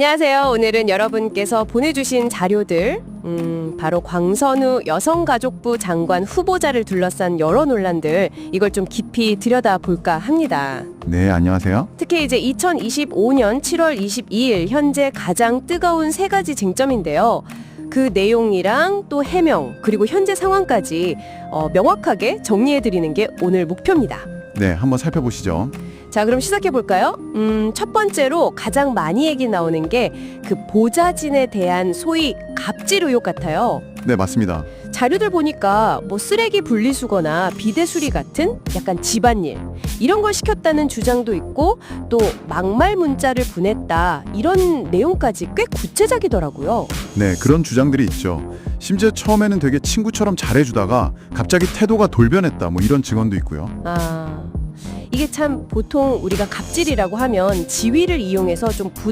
안녕하세요. 오늘은 여러분께서 보내주신 자료들, 음, 바로 광선우 여성가족부 장관 후보자를 둘러싼 여러 논란들, 이걸 좀 깊이 들여다 볼까 합니다. 네, 안녕하세요. 특히 이제 2025년 7월 22일 현재 가장 뜨거운 세 가지 쟁점인데요. 그 내용이랑 또 해명, 그리고 현재 상황까지 어, 명확하게 정리해드리는 게 오늘 목표입니다. 네, 한번 살펴보시죠. 자, 그럼 시작해 볼까요? 음, 첫 번째로 가장 많이 얘기 나오는 게 그 보좌진에 대한 소위 갑질 의혹 같아요. 네, 맞습니다. 자료들 보니까 뭐 쓰레기 분리수거나 비대 수리 같은 약간 집안일 이런 걸 시켰다는 주장도 있고 또 막말 문자를 보냈다 이런 내용까지 꽤 구체적이더라고요. 네, 그런 주장들이 있죠. 심지어 처음에는 되게 친구처럼 잘해주다가 갑자기 태도가 돌변했다, 뭐 이런 증언도 있고요. 아 이게 참 보통 우리가 갑질이라고 하면 지위를 이용해서 좀 부당